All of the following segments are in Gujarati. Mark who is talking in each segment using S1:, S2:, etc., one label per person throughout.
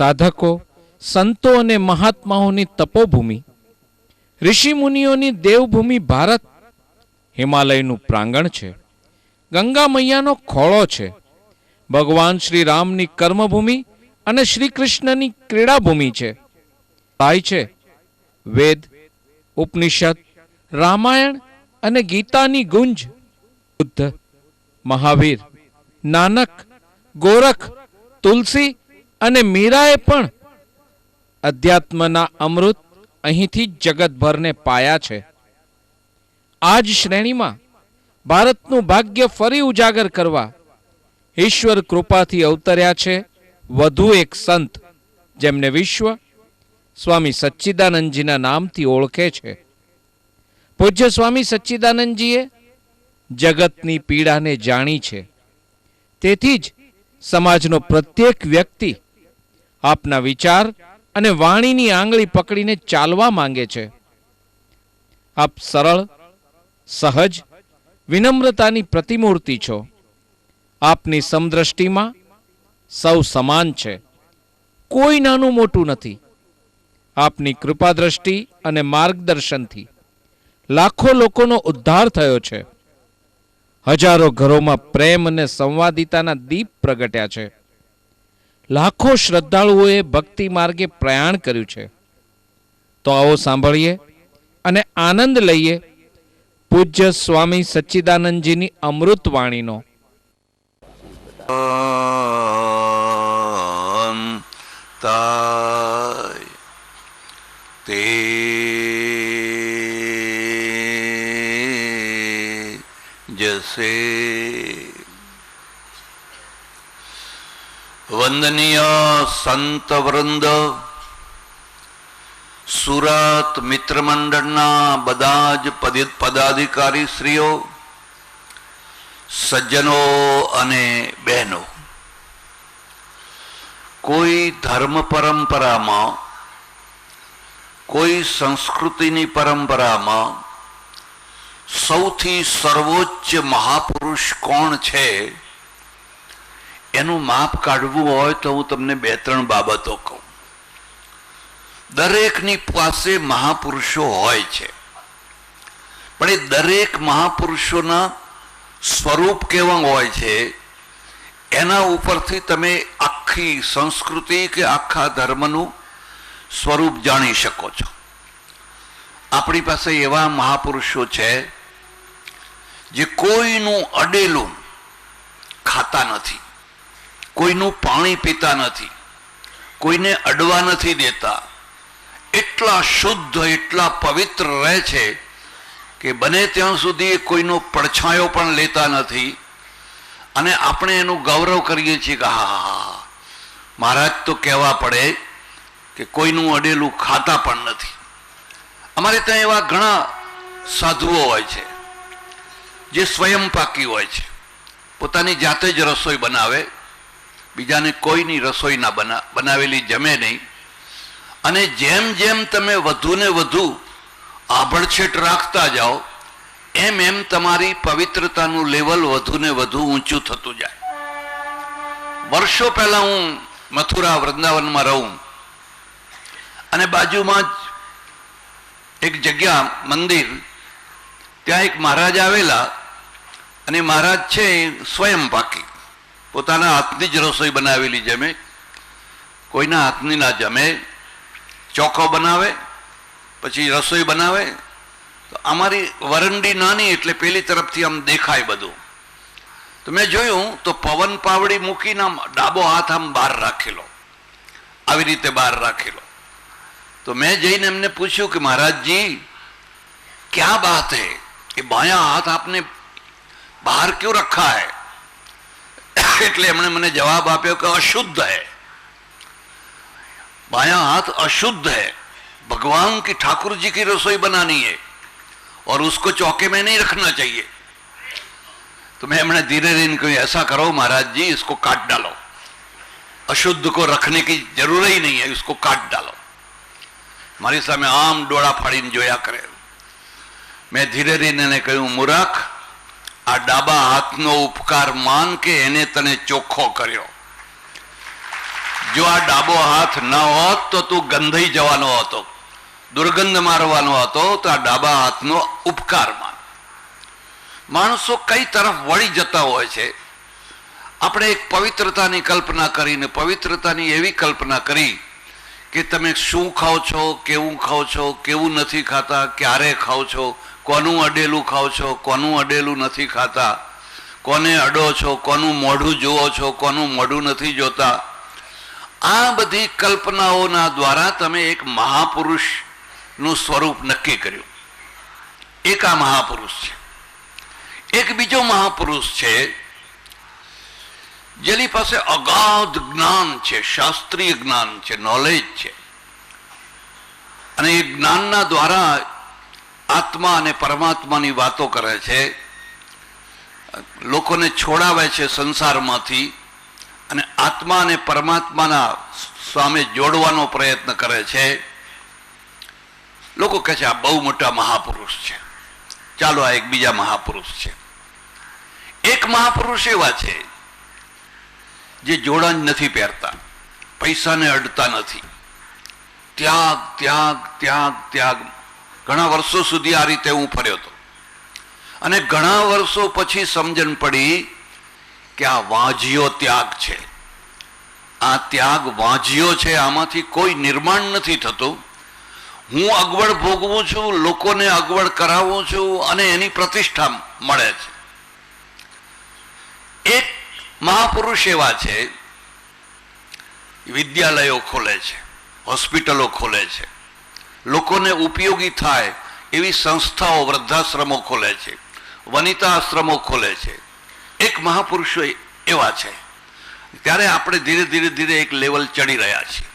S1: સાધકો, સંતો અને મહાત્માઓની તપોભૂમિ, ઋષિમુનિઓની દેવભૂમિ ભારત હિમાલયનું પ્રાંગણ છે ગંગા મૈયાનો ખોળો છે, ભગવાન શ્રી રામની કર્મભૂમિ અને શ્રી કૃષ્ણની ક્રીડાભૂમિ છે. થાય છે વેદ, ઉપનિષદ, રામાયણ અને ગીતાની ગુંજ, બુદ્ધ, મહાવીર, નાનક, ગોરખ, તુલસી અને મીરાએ પણ અધ્યાત્મના અમૃત અહીંથી જગતભરને પાયા છે. આ જ શ્રેણીમાં ભારતનું ભાગ્ય ફરી ઉજાગર કરવા ઈશ્વર કૃપાથી અવતર્યા છે વધુ એક સંત, જેમને વિશ્વ સ્વામી સચ્ચિદાનંદજીના નામથી ઓળખે છે. પૂજ્ય સ્વામી સચ્ચિદાનંદજીએ જગતની પીડાને જાણી છે. તેથી જ સમાજનો પ્રત્યેક વ્યક્તિ આપના વિચાર અને વાણીની આંગળી પકડીને ચાલવા માંગે છે. આપ સરળ, સહજ, વિનમ્રતાની પ્રતિમૂર્તિ છો. આપની સમદ્રષ્ટિમાં સૌ સમાન છે. કોઈ નાનું મોટું નથી. આપની કૃપા દ્રષ્ટિ અને માર્ગદર્શનથી લાખો લોકોનો ઉદ્ધાર થયો છે. હજારો ઘરોમાં પ્રેમ અને સંવાદિતાના દીપ પ્રગટ્યા છે. લાખો શ્રદ્ધાળુઓએ ભક્તિ માર્ગે પ્રયાણ કર્યું છે. તો આવો સાંભળીએ અને આનંદ લઈએ પૂજ્ય સ્વામી સચ્ચિદાનંદજીની અમૃત વાણીનો.
S2: તે જસે વંદનીય સંત વૃંદ, સુરત મિત્ર મંડળના બધા જ પદિ- પદાધિકારી શ્રીઓ, સજ્જનો અને બહેનો. કોઈ ધર્મ પરંપરામાં, કોઈ સંસ્કૃતિની પરંપરામાં સૌથી સર્વોચ્ચ મહાપુરુષ કોણ છે? એનું માપ કાઢવું હોય તો હું તમને બે ત્રણ બાબતો કહું. દરેકની પાસે મહાપુરુષો હોય છે. પણ એ દરેક મહાપુરુષોના સ્વરૂપ કેવા હોય છે? એના ઉપરથી તમે આખી સંસ્કૃતિ કે આખા ધર્મનું સ્વરૂપ જાણી શકો છો. આપણી પાસે એવા મહાપુરુષો છે જે કોઈનું અડેલું ખાતા નથી. કોઈનું પાણી પીતા નથી, કોઈને અડવા નથી દેતા. એટલા શુદ્ધ, એટલા પવિત્ર રહે છે કે બને ત્યાં સુધી કોઈનો પડછાયો પણ લેતા નથી. અને આપણે એનું ગૌરવ કરીએ છીએ કે હા હા મહારાજ તો કહેવા પડે કે કોઈનું અડેલું ખાતા પણ નથી. અમારે ત્યાં એવા ઘણા સાધુઓ હોય છે, જે સ્વયં પાકી હોય છે. પોતાની જાતે જ રસોઈ બનાવે બીજાને કોઈની રસોઈ ના બના, બનાવેલી જમે નહીં. અને જેમ જેમ તમે વધુ ને વધુ આભડછેટ રાખતા જાઓ, એમ એમ તમારી પવિત્રતાનું લેવલ વધુ ને વધુ ઊંચું થતું જાય. વર્ષો પહેલા હું મથુરા વૃંદાવનમાં રહું. અને બાજુમાં જ એક જગ્યા, મંદિર, ત્યાં એક મહારાજ આવેલા. અને મહારાજ છે સ્વયં પાકી. પોતાના હાથની જ રસોઈ બનાવેલી જમે. કોઈના હાથની ના જમે. ચોખો બનાવે, પછી રસોઈ બનાવે. તો અમારી વરંડી નાની એટલે પેલી તરફથી આમ દેખાય બધું. તો મેં જોયું, તો પવન પાવડી મૂકીને આમ ડાબો હાથ આમ બહાર રાખેલો. આવી રીતે બહાર રાખેલો. તો મેં જઈને એમને પૂછ્યું કે મહારાજજી, ક્યાં બાત હે? કે બાયા હાથ આપને બહાર ક્યું રખા હૈ? એટલે એમણે મને જવાબ આપ્યો કે અશુદ્ધ है बायां हाथ अशुद्ध है भगवान की ठाकुर जी की रसोई बनानी है और उसको चौके में नहीं रखना चाहिए तो मैं हमने धीरे धीरे कही ऐसा करो महाराज जी इसको काट डालो अशुद्ध को रखने की जरूर ही नहीं है इसको काट डालो મારી સામે આમ ડોળા ફાડીને જોયા કરે મેં ધીરે ધીરે એને કહ્યું મૂરખ આ ડાબા હાથનો ઉપકાર માન કે એને તને ચોખ્ખો કર્યો. જો આ ડાબો હાથ ન હોત તો તું ગંધાઈ જવાનો હતો, દુર્ગંધ મારવાનો હતો, તો આ ડાબા હાથનો ઉપકાર માન. માણસો કઈ તરફ વળી જતા હોય છે? આપણે એક પવિત્રતાની કલ્પના કરીને, પવિત્રતાની એવી કલ્પના કરી કે તમે શું ખાઓ છો, કેવું ખાઓ છો, કેવું નથી ખાતા, ક્યારે ખાઓ છો કોનું અડેલું ખાઓ છો, કોનું અડેલું નથી ખાતા, કોને અડો છો, કોનું મોઢું જુઓ છો, કોનું મોઢું નથી જોતા. આ બધી કલ્પનાઓના દ્વારા તમે એક મહાપુરુષનું સ્વરૂપ નક્કી કર્યું. એક આ મહાપુરુષ છે. એક બીજો મહાપુરુષ છે, જેની પાસે અગાધ જ્ઞાન છે, શાસ્ત્રીય જ્ઞાન છે નોલેજ છે. અને એ જ્ઞાનના દ્વારા આત્મા અને પરમાત્માની વાતો કરે છે. લોકોને છોડાવે છે સંસારમાંથી અને આત્મા અને પરમાત્માના સામે જોડવાનો પ્રયત્ન કરે છે. લોકો કહે છે, આ બહુ મોટા મહાપુરુષ છે. ચાલો, આ એક બીજા મહાપુરુષ છે. એક મહાપુરુષ એવા છે જે જોડાણ નથી પહેરતા, પૈસાને અડતા નથી. ત્યાગ ત્યાગ ત્યાગ ત્યાગ ઘણા વર્ષો સુધી આ રીતે હું ફર્યો હતો. અને ઘણા વર્ષો પછી સમજણ પડી કે આ વાંજીઓ ત્યાગ છે. આ ત્યાગ વાંજીઓ છે, આમાંથી કોઈ નિર્માણ નથી થતું. હું અગવડ ભોગવું છું, લોકોને અગવડ કરાવું છું અને એની પ્રતિષ્ઠા મળે છે. એક મહાપુરુષ એવા છે, વિદ્યાલયો ખોલે છે, હોસ્પિટલો ખોલે છે. લોકોને ઉપયોગી થાય એવી સંસ્થાઓ વૃદ્ધાશ્રમો ખોલે છે વનિતા આશ્રમો ખોલે છે. એક મહાપુરુષો એવા છે. ત્યારે આપણે ધીરે ધીરે ધીરે એક લેવલ ચડી રહ્યા છીએ.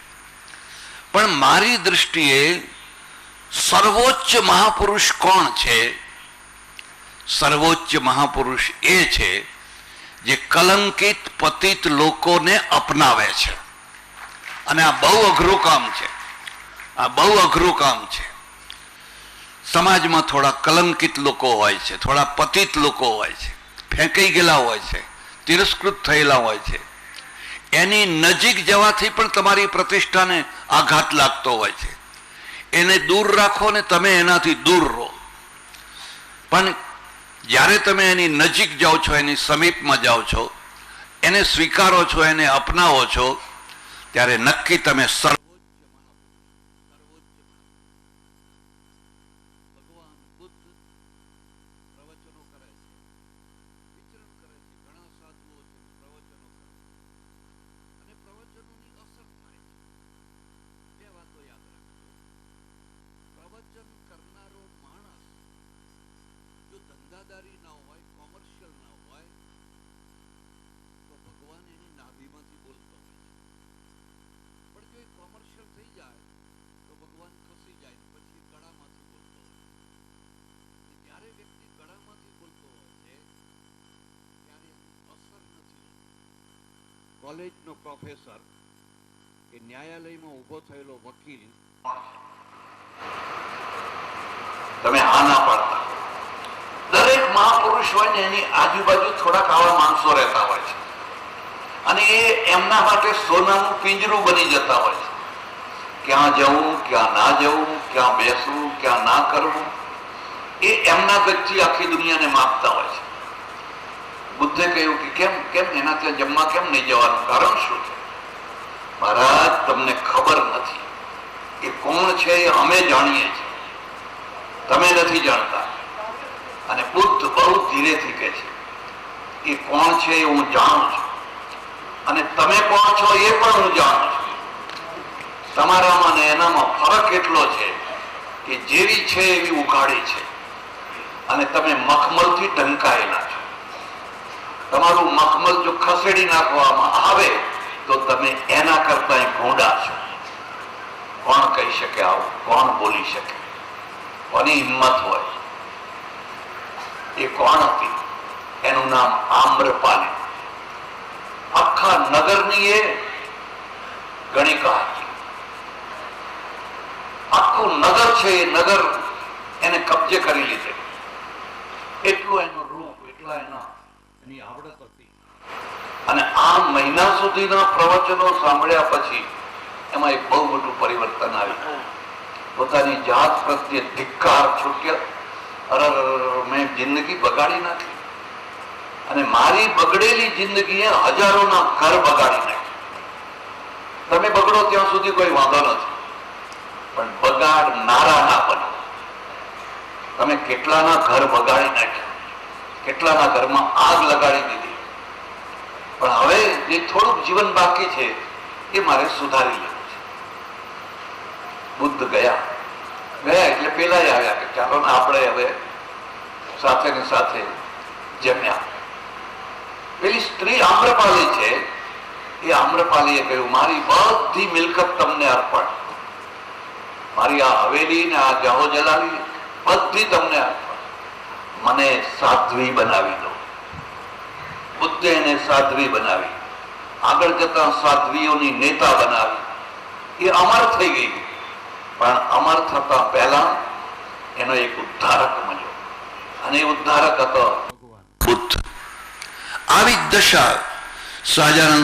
S2: પણ મારી દૃષ્ટિએ સર્વોચ્ચ મહાપુરુષ કોણ છે? સર્વોચ્ચ મહાપુરુષ એ છે જે કલંકિત પતિત લોકોને અપનાવે છે. અને આ બહુ અઘરું કામ છે. આ બહુ અઘરું કામ છે. સમાજમાં થોડા કલંકિત લોકો હોય છે, થોડા પતિત લોકો હોય છે, ફેંકાઈ ગયેલા હોય છે, તિરસ્કૃત થયેલા હોય છે. એની નજીક જવાથી પણ તમારી પ્રતિષ્ઠાને આઘાત લાગતો હોય છે. એને દૂર રાખો ને તમે એનાથી દૂર રહો. પણ જ્યારે તમે એની નજીક જાઓ છો, એની સમીપમાં જાઓ છો, એને સ્વીકારો છો, એને અપનાવો છો, ત્યારે નક્કી તમે સર્વ ભગવાન બુદ્ધ પ્રવચનો કરે છે વિચરણ કરે છે ઘણા સાધુઓ છે પ્રવચનો કરે છે અને પ્રવચનોની અસર થાય છે બે વાતો યાદ રાખજો પ્રવચન કરનારો માણસ ધંધાદારી ના હોય કોમર્શિયલ ના હોય, તો ભગવાન એની નાભીમાંથી બોલતો હોય છે. પણ જો એ કોમર્શિયલ થઈ જાય, તો ભગવાન ખસી જાય પછી ગળામાંથી બોલતો હોય છે. જ્યારે વ્યક્તિ ગળામાંથી બોલતો હોય છે, ત્યારે અસર નથી કોલેજનો પ્રોફેસર કે ન્યાયાલયમાં ઊભો થયેલો વકીલ તમે હા ના પાડતા દરેક મહાપુરુષ હોય ને એની આજુબાજુ થોડાક આવા માણસો રહેતા હોય છે. અને એ એમના માટે સોનાનું પિંજરું બની જતા હોય છે. ક્યાં જવું, ક્યાં ના જવું, ક્યાં બેસવું, ક્યાં ના કરવું, એ એમના ગતથી આખી દુનિયાને માપતા હોય છે. બુદ્ધે કહ્યું કે કેમ કેમ એના ત્યાં જમવા કેમ નહીં જવાનું? કારણ શું છે? મહારાજ, તમને ખબર નથી. એ કોણ છે એ અમે જાણીએ છીએ. તમે નથી જાણતા. અને બુદ્ધ બહુ ધીરેથી કહે છે, એ કોણ છે એ હું જાણું છું. અને તમે કોણ છો એ પણ હું જાણું છું. તમારામાં ને એનામાં ફરક એટલો છે કે જેવી છે એવી ઉઘાડી છે. અને તમે મખમલથી ઢંકાયેલા છો. તમારું મખમલ જો ખસેડી નાખવામાં આવે તો તમે એના કરતા ભૂંડા છો. કોણ કહી શકે આવું? કોણ બોલી શકે? કોની હિંમત હોય? એ કોણ હતી એનું નામ આમ્રપાલી. આખા નગરની એ ગણિકા હતી. આખું નગર છે એ નગર એને કબજે કરી લીધે. એટલું એનું રૂપ, એટલા એના એની આવડત હતી. અને આ મહિના સુધીના પ્રવચનો સાંભળ્યા પછી એમાં એક બહુ મોટું પરિવર્તન આવ્યું. પોતાની જાત પ્રત્યે ધિક્કાર છૂટ્યો. મેં જિંદગી બગાડી નાખી. અને મારી બગડેલી જિંદગીએ હજારોના ઘર બગાડી નાખ્યું. તમે બગડો ત્યાં સુધી કોઈ વાંધો નથી. પણ બગાડનારા ના બનો. તમે કેટલાના ઘર બગાડી નાખ્યા? કેટલાના ઘરમાં આગ લગાડી દીધી? પણ હવે જે થોડુંક જીવન બાકી છે, એ મારે સુધારી લેવું છે. બુદ્ધ ગયા. ગયા એટલે પેલા જ આવ્યા કે ચાલો ને આપણે હવે સાથે ને સાથે જમ્યા. પેલી સ્ત્રી આમ્રપાલી છે. એ આમ્રપાલીએ કહ્યું, મારી બધી મિલકત તમને અર્પણ. મારી આ હવેલી ને આ જાહો જલાલી બધી તમને અર્પણ. મને સાધ્વી બનાવી દો. બુદ્ધે એને સાધ્વી બનાવી. આગળ જતા સાધ્વીઓની નેતા બનાવી. એ અમર થઈ ગઈ. પણ અમર થતા પહેલા એનો એક ઉદ્ધારક મળ્યો અને ઉદ્ધારક હતો બુદ્ધ. આવી દશા સહજાનંદ